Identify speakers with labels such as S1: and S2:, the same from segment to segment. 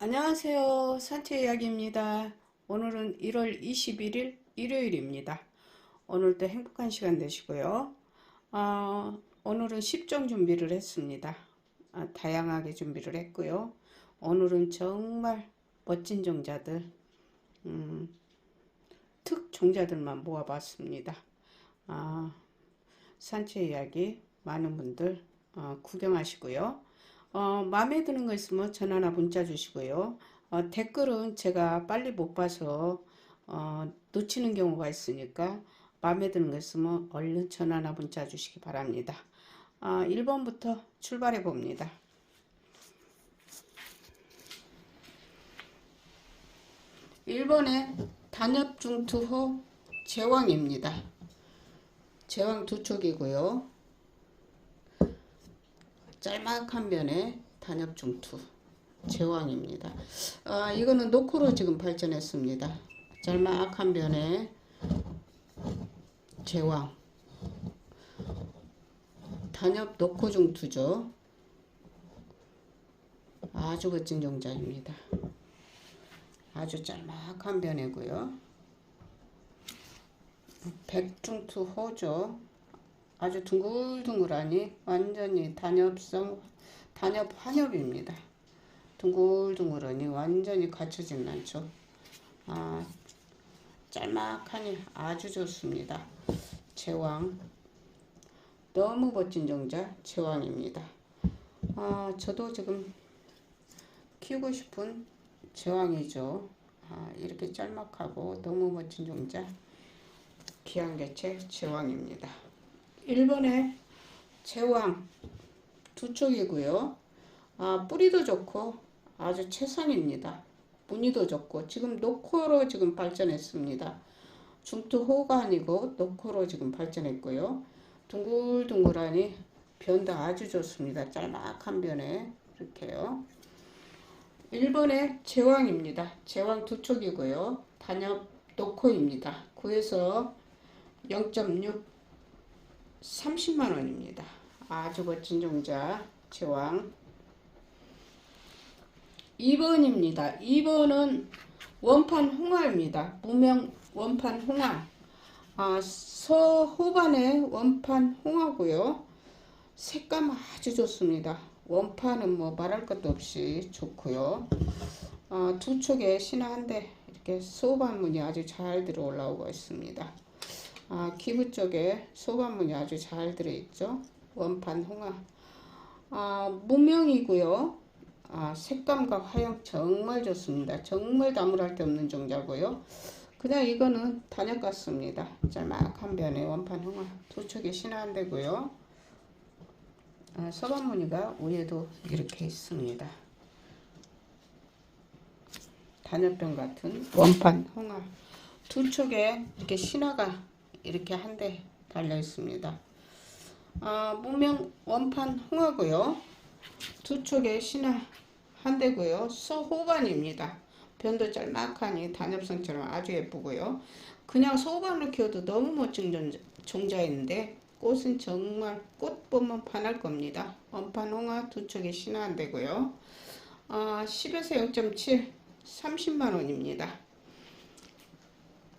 S1: 안녕하세요. 산채 이야기입니다. 오늘은 1월 21일 일요일입니다. 오늘도 행복한 시간 되시고요. 아, 오늘은 10종 준비를 했습니다. 아, 다양하게 준비를 했고요. 오늘은 정말 멋진 종자들, 음, 특 종자들만 모아봤습니다. 아, 산채 이야기 많은 분들 어, 구경하시고요. 어, 마음에 드는 거 있으면 전화나 문자 주시고요. 어, 댓글은 제가 빨리 못 봐서 어, 놓치는 경우가 있으니까 마음에 드는 거 있으면 얼른 전화나 문자 주시기 바랍니다. 아, 1번부터 출발해 봅니다. 1번에 단엽 중투호 제왕입니다. 제왕 두 촉이고요. 짤막한 면의 단엽 중투 제왕입니다. 아, 이거는 노코로 지금 발전했습니다. 짤막한 면의 제왕 단엽 노코중투죠. 아주 멋진 종자입니다. 아주 짤막한 변이고요. 백중투 호죠. 아주 둥글둥글하니 완전히 단엽성 단엽 환엽입니다. 둥글둥글하니 완전히 갖춰진 않죠. 아, 짤막하니 아주 좋습니다. 제왕 너무 멋진 종자 제왕입니다. 아, 저도 지금 키우고 싶은 제왕이죠. 아, 이렇게 짤막하고 너무 멋진 종자 귀한 개체 제왕입니다. 1번에 제왕 두 촉이고요. 아, 뿌리도 좋고 아주 최선입니다. 무늬도 좋고 지금 노코로 지금 발전했습니다. 중투호가 아니고 노코로 지금 발전했고요. 둥글둥글하니 변도 아주 좋습니다. 짤막한 변에 이렇게요. 1번에 제왕입니다. 제왕 두 촉이고요. 단엽 노코입니다. 구에서 0.6 30만 원입니다. 아주 멋진 종자 제왕 2번입니다. 2번은 원판 홍화입니다. 무명 원판 홍화 아, 서호반의 원판 홍화고요. 색감 아주 좋습니다. 원판은 뭐 말할 것도 없이 좋고요. 아, 두 촉에 신화 한대 이렇게 소반문이 아주 잘 들어 올라오고 있습니다. 아, 기부 쪽에 소반문이 아주 잘 들어있죠. 원판 홍화. 아, 무명이고요. 아, 색감과 화형 정말 좋습니다. 정말 나무랄 데 없는 종자고요. 그냥 이거는 단역 같습니다. 짤막한 변에 원판 홍화 두 촉에 신화한대고요. 아, 서반무늬가 위에도 이렇게 있습니다. 단엽병 같은 원판 홍화 두 촉에 이렇게 신화가 이렇게 한 대 달려 있습니다. 아, 무명 원판 홍하고요. 두 촉에 신화 한 대고요. 소호반입니다. 변도 짤막하니 단엽성처럼 아주 예쁘고요. 그냥 소호반을 키워도 너무 멋진 종자인데 꽃은 정말 꽃 보면 반할 겁니다. 원판 홍화 두 촉에 신화 한 대고요. 아, 10에서 0.7 30만 원입니다.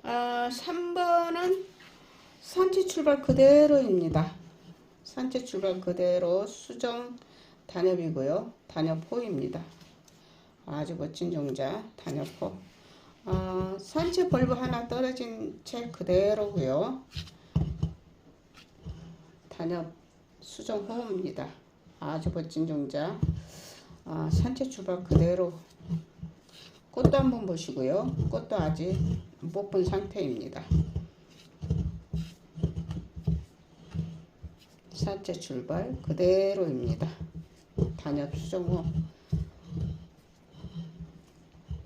S1: 아, 3번은 산지 출발 그대로입니다. 산지 출발 그대로 수정 단엽이고요. 단엽호입니다. 아주 멋진 종자 단엽호. 어, 산채 벌브 하나 떨어진 채 그대로고요. 단엽 수정호입니다. 아주 멋진 종자. 어, 산채 출발 그대로 꽃도 한번 보시고요. 꽃도 아직 못 본 상태입니다. 산채 출발 그대로입니다. 단엽 수정호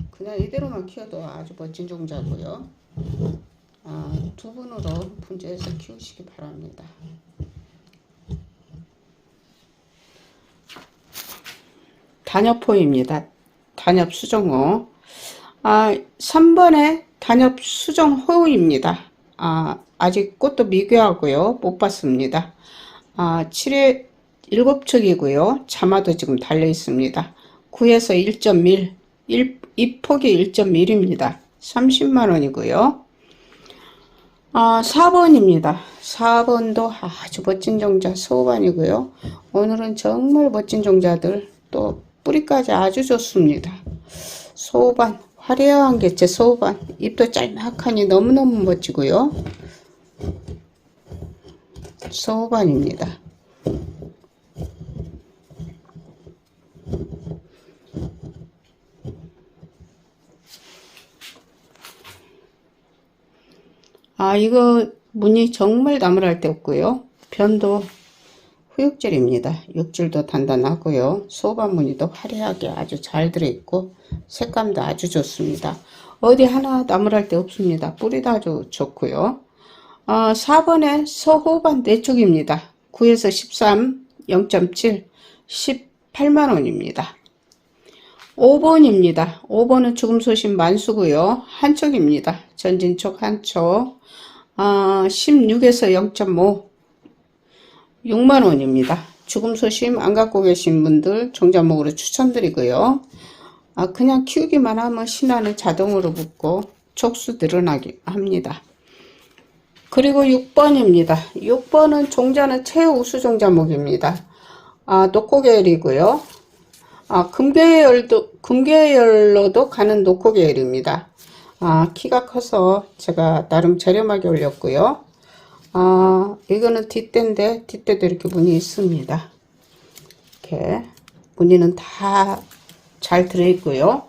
S1: 그냥 이대로만 키워도 아주 멋진 종자고요. 아, 두 분으로 분재해서 키우시기 바랍니다. 단엽호입니다. 단엽 수정호. 아, 3번에 단엽 수정호입니다. 아, 아직 꽃도 미개하고요. 못 봤습니다. 아, 7회 7척이고요. 자마도 지금 달려 있습니다. 9에서 1.1, 1, 이 폭이 1.1입니다. 30만원이고요. 아, 4번입니다. 4번도 아주 멋진 종자 소반이고요. 오늘은 정말 멋진 종자들 또 뿌리까지 아주 좋습니다. 소반 화려한 개체 소반 잎도 짤막하니 너무너무 멋지고요. 소반입니다. 아 이거 무늬 정말 나무랄 데 없고요. 변도 후육질입니다. 육질도 단단하고요. 소반 무늬도 화려하게 아주 잘 들어있고 색감도 아주 좋습니다. 어디 하나 나무랄 데 없습니다. 뿌리도 아주 좋고요. 어, 4번에 서호반 4쪽입니다. 9에서 13, 0.7, 18만원입니다. 5번입니다. 5번은 죽음 소신 만수고요. 한쪽입니다. 전진쪽 한쪽 아, 16에서 0.5 6만원입니다. 죽음 소심 안 갖고 계신 분들 종자목으로 추천드리고요. 아, 그냥 키우기만 하면 신화는 자동으로 붙고 촉수 늘어나게 합니다. 그리고 6번입니다. 6번은 종자는 최우수 종자목입니다. 아, 녹고계열이고요. 아, 금계열도, 금계열로도 가는 녹고계열입니다. 아, 키가 커서 제가 나름 저렴하게 올렸고요. 아, 이거는 뒷대인데 뒷대도 이렇게 무늬 있습니다. 이렇게 무늬는 다 잘 들어있고요.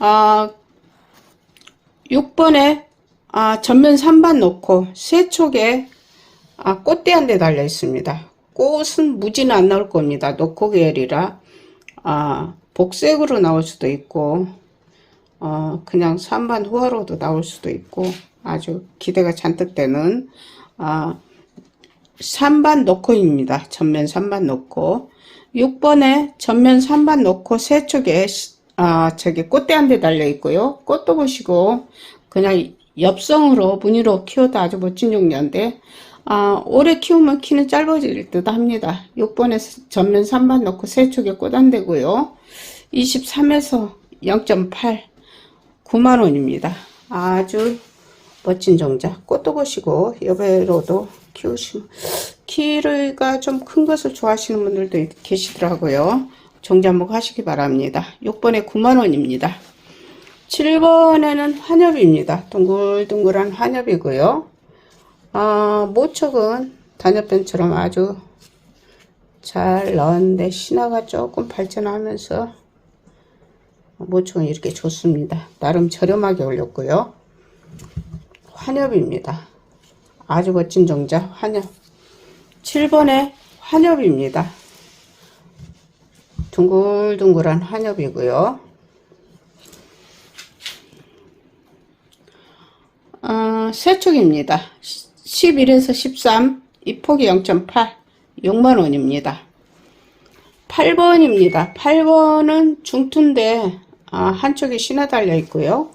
S1: 아, 6번에 아, 전면 3반 놓고 세 촉에 아, 꽃대 한 대 달려 있습니다. 꽃은 무지는 안 나올 겁니다. 노코 계열이라 아, 복색으로 나올 수도 있고 어, 그냥 3반 후화로도 나올 수도 있고 아주 기대가 잔뜩 되는 아, 3반 놓고입니다. 전면 3반 놓고 6번에 전면 3반 놓고 세 쪽에 아, 저기 꽃대 한 대 달려 있고요. 꽃도 보시고 그냥 엽성으로 무늬로 키워도 아주 멋진 종류인데 아, 오래 키우면 키는 짧아질 듯 합니다. 6번에 전면 3반 놓고 세 쪽에 꽃안 되고요. 23에서 0.8 9만원입니다. 아주 멋진 종자 꽃도 보시고 여배로도 키우시면 키가 좀 큰 것을 좋아하시는 분들도 계시더라고요. 종자목 하시기 바랍니다. 6번에 9만원입니다. 7번에는 환엽입니다. 둥글둥글한 환엽이고요. 아, 모척은 단엽변처럼 아주 잘 넣었는데 신화가 조금 발전하면서 모촉은 이렇게 좋습니다. 나름 저렴하게 올렸고요. 환엽입니다. 아주 멋진 종자 환엽 7번에 환엽입니다. 둥글둥글한 환엽이고요. 어, 세축입니다. 11에서 13, 이 폭이 0.8, 6만원입니다. 8번입니다. 8번은 중투인데 아, 한쪽에 신화 달려 있고요.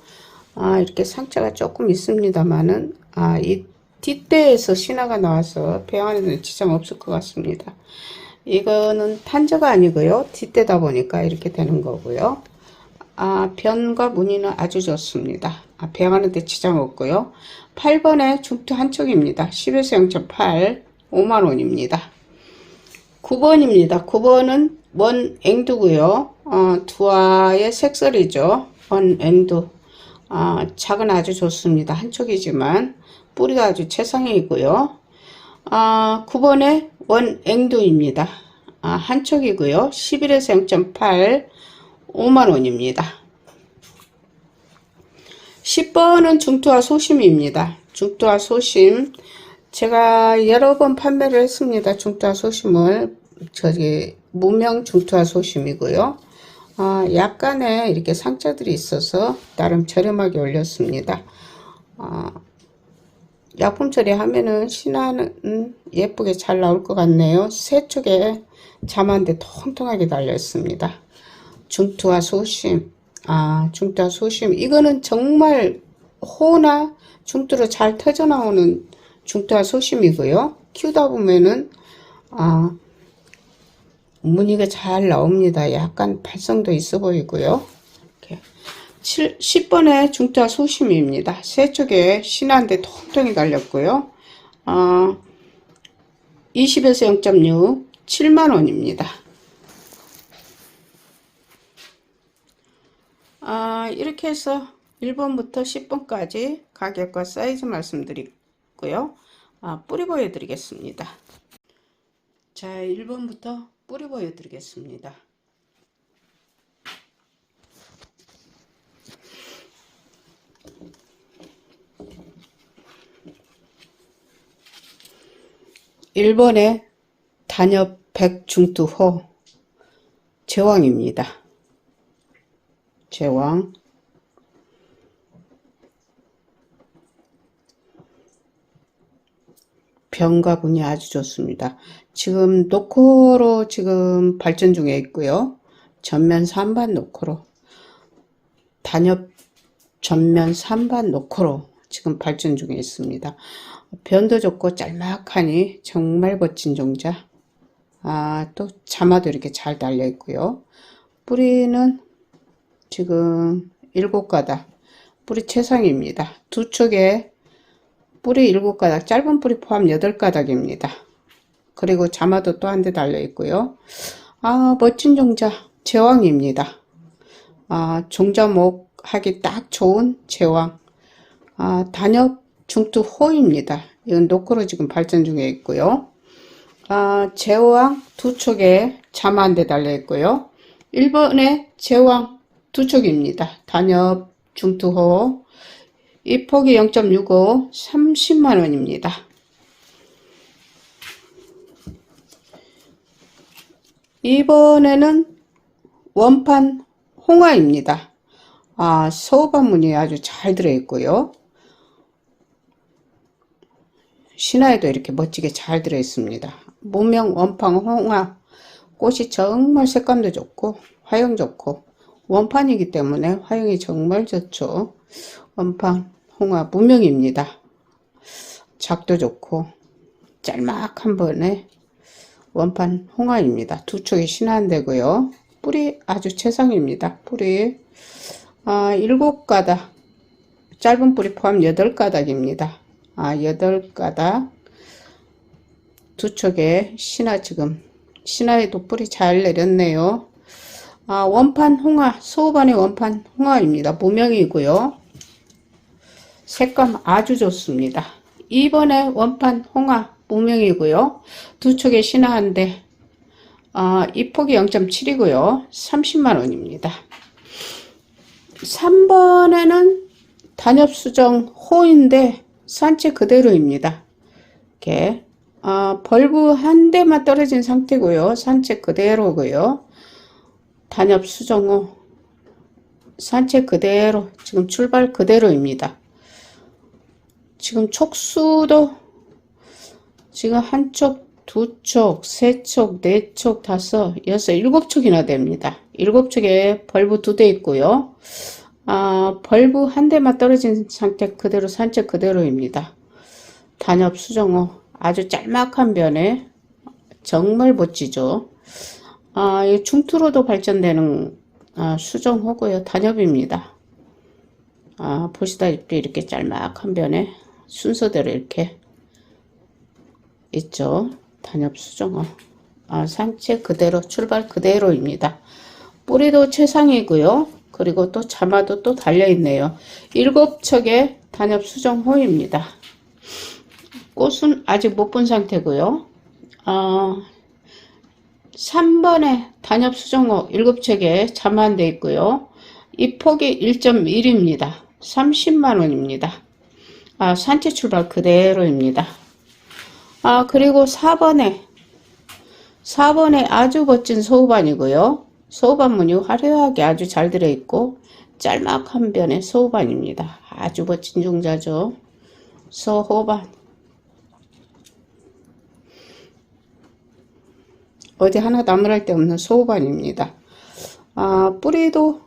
S1: 아, 이렇게 상처가 조금 있습니다만은 아, 이 뒷대에서 신화가 나와서 배안에는 지장 없을 것 같습니다. 이거는 탄저가 아니고요. 뒷대다 보니까 이렇게 되는 거고요. 아, 변과 무늬는 아주 좋습니다. 아, 배양하는데 지장 없고요. 8번에 중투 한쪽입니다. 10에서 0.8 5만원입니다. 9번입니다. 9번은 원 앵두고요. 어, 두화의 색설이죠. 원 앵두. 아, 작은 아주 좋습니다. 한쪽이지만 뿌리가 아주 최상이고요. 아, 9번에 원 앵두입니다. 아, 한쪽이고요. 11에서 0.8 5만원입니다. 10번은 중투와 소심입니다. 중투와 소심. 제가 여러 번 판매를 했습니다. 중투와 소심을. 저기, 무명 중투와 소심이고요. 아, 약간의 이렇게 상처들이 있어서 나름 저렴하게 올렸습니다. 아, 약품 처리하면은 신화는 예쁘게 잘 나올 것 같네요. 세 쪽에 자만데 통통하게 달렸습니다. 중투와 소심. 아, 중투와 소심. 이거는 정말 호나 중투로 잘 터져 나오는 중투와 소심이고요. 키우다 보면은 아, 무늬가 잘 나옵니다. 약간 발성도 있어 보이고요. 이렇게 7, 10번의 중자 소심입니다. 세 쪽에 신한데 통통이 달렸고요. 어, 20에서 0.6 7만원입니다. 아, 이렇게 해서 1번부터 10번까지 가격과 사이즈 말씀드리고요. 아, 뿌리 보여드리겠습니다. 자, 1번부터 뿌리 보여드리겠습니다. 일본의 단엽 백중투호 제왕입니다. 제왕 병가분이 아주 좋습니다. 지금 노코로 지금 발전 중에 있고요. 전면 3반 노코로 단엽 전면 3반 노코로 지금 발전 중에 있습니다. 변도 좋고 짤막하니 정말 멋진 종자. 아, 또 자마도 이렇게 잘 달려 있고요. 뿌리는 지금 일곱 가닥. 뿌리 최상입니다. 두 쪽에 뿌리 일곱 가닥, 짧은 뿌리 포함 여덟 가닥입니다. 그리고 자마도 또 한 대 달려 있고요. 아, 멋진 종자. 제왕입니다. 아, 종자목 하기 딱 좋은 제왕. 아, 단엽 중투 호입니다. 이건 노크로 지금 발전 중에 있고요. 아, 제왕 두 촉에 자마 한 대 달려 있고요. 1번에 제왕 두 촉입니다. 단엽 중투호. 이 폭이 0.65 30만원입니다. 이번에는 원판 홍화입니다. 아, 서우반문이 아주 잘 들어있고요. 신화에도 이렇게 멋지게 잘 들어있습니다. 무명 원판 홍화 꽃이 정말 색감도 좋고 화형 좋고 원판이기 때문에 화형이 정말 좋죠. 원판 홍화 무명입니다. 작도 좋고 짤막 한 번에 원판 홍화입니다. 두 촉이 신한되고요. 뿌리 아주 최상입니다. 뿌리 아, 일곱 가닥 짧은 뿌리 포함 여덟 가닥입니다. 아, 여덟 가닥 두 촉에 신화 지금 신화에도 뿌리 잘 내렸네요. 아, 원판 홍화 소반의 원판 홍화입니다. 무명이고요. 색감 아주 좋습니다. 2번에 원판 홍화 무명이고요. 두 촉에 신화한데 아, 이 폭이 0.7이고요. 30만원입니다. 3번에는 단엽수정 호인데 산채 그대로입니다. 이렇게 아, 벌브 한 대만 떨어진 상태고요. 산채 그대로고요. 단엽 수정호 산채 그대로 지금 출발 그대로입니다. 지금 촉수도 지금 한쪽, 두 촉, 세 촉, 네 촉, 다섯, 여섯, 일곱 촉이나 됩니다. 일곱 촉에 벌브 두 대 있고요. 아, 벌브 한 대만 떨어진 상태 그대로 산채 그대로입니다. 단엽 수정호 아주 짤막한 변에 정말 멋지죠. 아, 이 중투로도 발전되는 아, 수정호고요. 단엽입니다. 아, 보시다시피 이렇게 짤막한 변에 순서대로 이렇게 있죠. 단엽 수정호. 아, 상체 그대로 출발 그대로입니다. 뿌리도 최상이고요. 그리고 또 자마도 또 달려있네요. 일곱 척의 단엽 수정호입니다. 꽃은 아직 못 본 상태고요. 어, 3번에 단엽 수정호 7척에 자만돼 있고요. 이 폭이 1.1입니다. 30만원입니다. 아, 산채 출발 그대로입니다. 아, 그리고 4번에 4번에 아주 멋진 소우반이고요. 소우반 무늬 화려하게 아주 잘 들어있고 짤막한 변의 소우반입니다. 아주 멋진 종자죠. 소호반 어디 하나 나무랄 데 없는 소우반입니다. 아, 뿌리도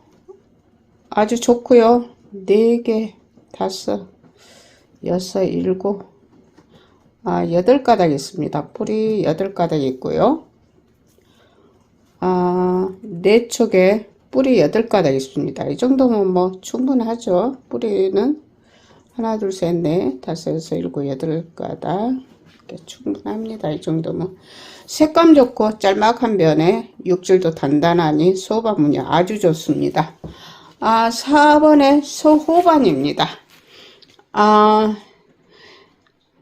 S1: 아주 좋고요. 4개, 5, 6, 7, 아, 8가닥 있습니다. 뿌리 8가닥 있고요. 아, 4촉에 뿌리 8가닥 있습니다. 이 정도면 뭐 충분하죠. 뿌리는 하나, 둘, 셋, 넷, 다섯, 여섯, 일곱, 여덟 가닥 충분합니다. 이 정도면 색감 좋고 짤막한 변에 육질도 단단하니 무늬 아주 좋습니다. 아, 4번에 소호반입니다. 아,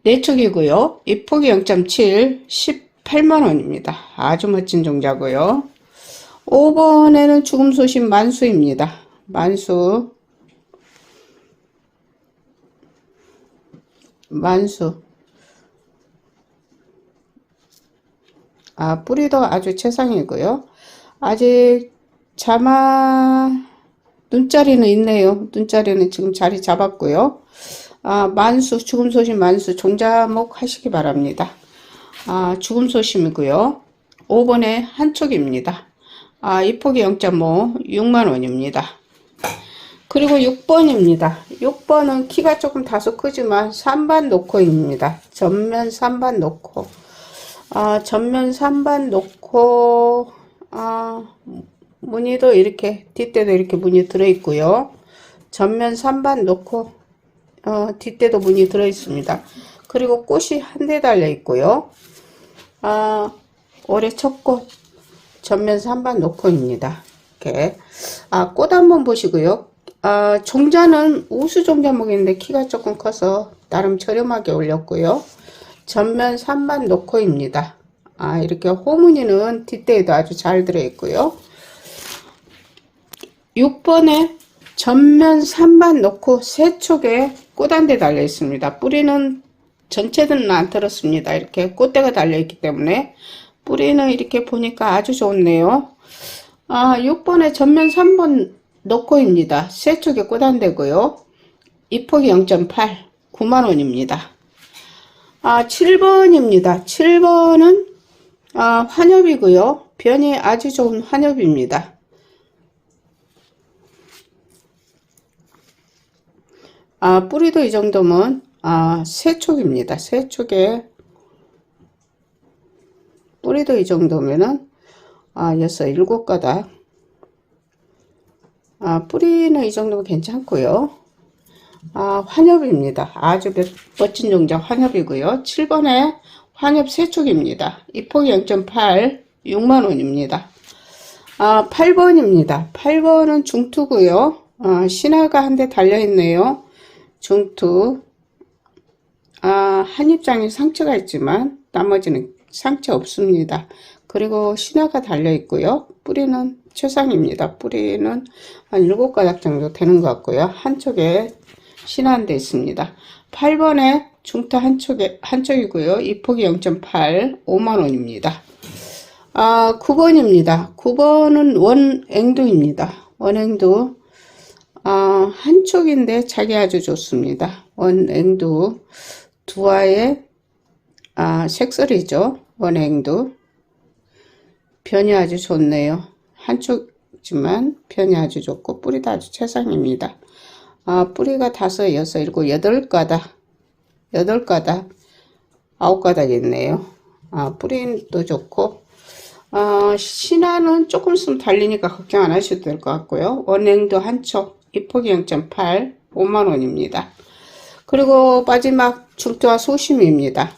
S1: 내축이고요. 입폭이 0.7, 18만원입니다. 아주 멋진 종자고요. 5번에는 죽음 소신 만수입니다. 만수. 만수. 아, 뿌리도 아주 최상이고요. 아직 자마 눈자리는 있네요. 눈자리는 지금 자리 잡았고요. 아, 만수, 죽음 소심 만수 종자목 하시기 바랍니다. 아, 죽음 소심이고요. 5번에 한 촉입니다. 아, 이 폭이 0.5, 6만원입니다. 그리고 6번입니다. 6번은 키가 조금 다소 크지만 3반 노코입니다. 전면 3반 노코. 아, 전면 3반 노코, 아, 무늬도 이렇게, 뒷대도 이렇게 무늬 들어있고요. 전면 3반 노코, 어, 뒷대도 무늬 들어있습니다. 그리고 꽃이 한 대 달려 있고요. 아, 올해 첫 꽃, 전면 3반 노코입니다. 이렇게. 아, 꽃 한번 보시고요. 아, 종자는 우수 종자목인데 키가 조금 커서 나름 저렴하게 올렸고요. 전면 3반 노코입니다. 아, 이렇게 호무늬는 뒷대에도 아주 잘 들어있고요. 6번에 전면 3반 놓고 세 촉에 꽃 한 대 달려 있습니다. 뿌리는 전체는 안 들었습니다. 이렇게 꽃대가 달려 있기 때문에 뿌리는 이렇게 보니까 아주 좋네요. 아, 6번에 전면 3번 놓고입니다. 세 촉에 꽃 한 대고요. 입폭이 0.8, 9만원입니다. 아, 7번입니다. 7번은 아, 환엽이고요. 변이 아주 좋은 환엽입니다. 아, 뿌리도 이 정도면 아, 세 촉입니다. 세 촉에 뿌리도 이 정도면은 아, 여섯, 일곱 가닥. 아, 뿌리는 이 정도면 괜찮고요. 아, 환엽입니다. 아주 멋진 종자 환엽이고요. 7번에 환엽 세 촉입니다. 입폭이 0.8, 6만원입니다. 아, 8번입니다. 8번은 중투고요. 아, 신화가 한 대 달려있네요. 중투 아, 한 입장에 상처가 있지만 나머지는 상처 없습니다. 그리고 신화가 달려 있고요. 뿌리는 최상입니다. 뿌리는 한 7가닥 정도 되는 것 같고요. 한쪽에 신화 한대 있습니다. 8번에 중투 한쪽에, 한쪽이고요. 입폭이 0.8, 5만원입니다. 아, 9번입니다. 9번은 원앵두입니다. 원앵두 아, 한쪽인데 자기 아주 좋습니다. 원앵두 두화의 아, 색설이죠. 원앵두 변이 아주 좋네요. 한쪽이지만 변이 아주 좋고 뿌리도 아주 최상입니다. 아, 뿌리가 다섯, 여섯, 일곱, 여덟 가닥 여덟 가닥 아홉 가닥 있네요. 아, 뿌리도 좋고 아, 신화는 조금 있으면 달리니까 걱정 안 하셔도 될 것 같고요. 원앵도 한쪽 입폭이 0.8 5만원입니다. 그리고 마지막 중투와 소심입니다.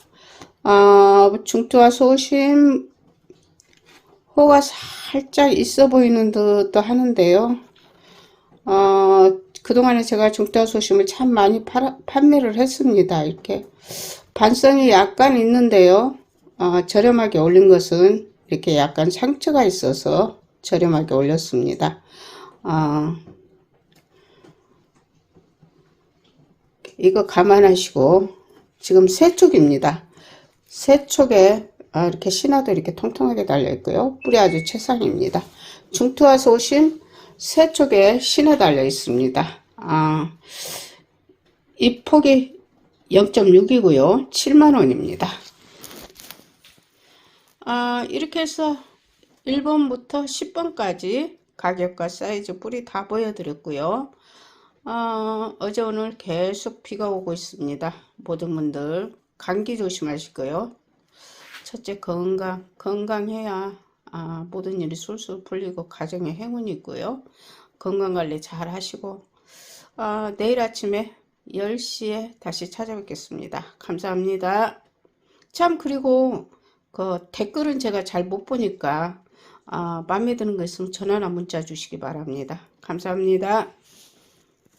S1: 아, 중투와 소심 호가 살짝 있어 보이는 듯도 하는데요. 어, 그동안에 제가 중투와 소심을 참 많이 팔아, 판매를 했습니다. 이렇게 반성이 약간 있는데요. 어, 저렴하게 올린 것은 이렇게 약간 상처가 있어서 저렴하게 올렸습니다. 어, 이거 감안하시고 지금 세 촉입니다. 세 촉에 아, 이렇게 신화도 이렇게 통통하게 달려 있고요. 뿌리 아주 최상입니다. 중투와 소심 세 촉에 신화 달려 있습니다. 아, 이 폭이 0.6이고요. 7만원입니다. 아, 이렇게 해서 1번부터 10번까지 가격과 사이즈 뿌리 다 보여드렸고요. 어, 어제 오늘 계속 비가 오고 있습니다. 모든 분들 감기 조심하시고요. 첫째 건강, 건강해야 아, 모든 일이 술술 풀리고 가정에 행운이 있고요. 건강관리 잘 하시고 아, 내일 아침에 10시에 다시 찾아뵙겠습니다. 감사합니다. 참 그리고 그 댓글은 제가 잘 못 보니까 아, 마음에 드는 거 있으면 전화나 문자 주시기 바랍니다. 감사합니다.